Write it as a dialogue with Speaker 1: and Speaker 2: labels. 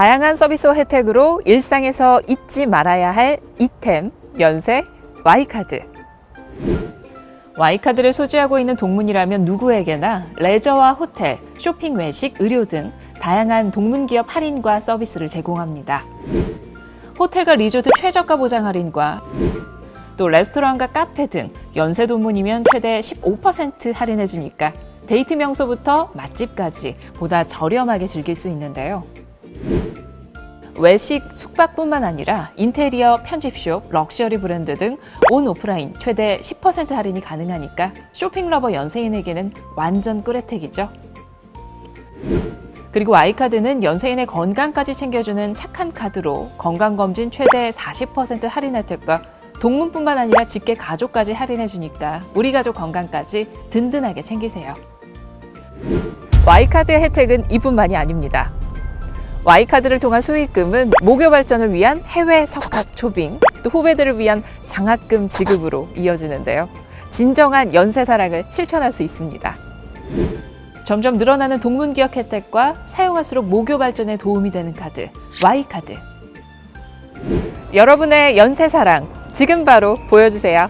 Speaker 1: 다양한 서비스와 혜택으로 일상에서 잊지 말아야 할 이템, 연세, Y카드. Y카드를 소지하고 있는 동문이라면 누구에게나 레저와 호텔, 쇼핑 외식, 의료 등 다양한 동문기업 할인과 서비스를 제공합니다. 호텔과 리조트 최저가 보장 할인과 또 레스토랑과 카페 등 연세 동문이면 최대 15% 할인해주니까 데이트 명소부터 맛집까지 보다 저렴하게 즐길 수 있는데요. 외식, 숙박뿐만 아니라 인테리어, 편집숍, 럭셔리 브랜드 등 온 오프라인 최대 10% 할인이 가능하니까 쇼핑 러버 연세인에게는 완전 꿀혜택이죠. 그리고 아이카드는 연세인의 건강까지 챙겨주는 착한 카드로 건강검진 최대 40% 할인 혜택과 동문뿐만 아니라 직계 가족까지 할인해주니까 우리 가족 건강까지 든든하게 챙기세요. Y카드의 혜택은 이뿐만이 아닙니다. Y카드를 통한 수익금은 모교 발전을 위한 해외 석학 초빙, 또 후배들을 위한 장학금 지급으로 이어지는데요. 진정한 연세 사랑을 실천할 수 있습니다. 점점 늘어나는 동문기업 혜택과 사용할수록 모교 발전에 도움이 되는 카드, Y카드. 여러분의 연세 사랑 지금 바로 보여주세요.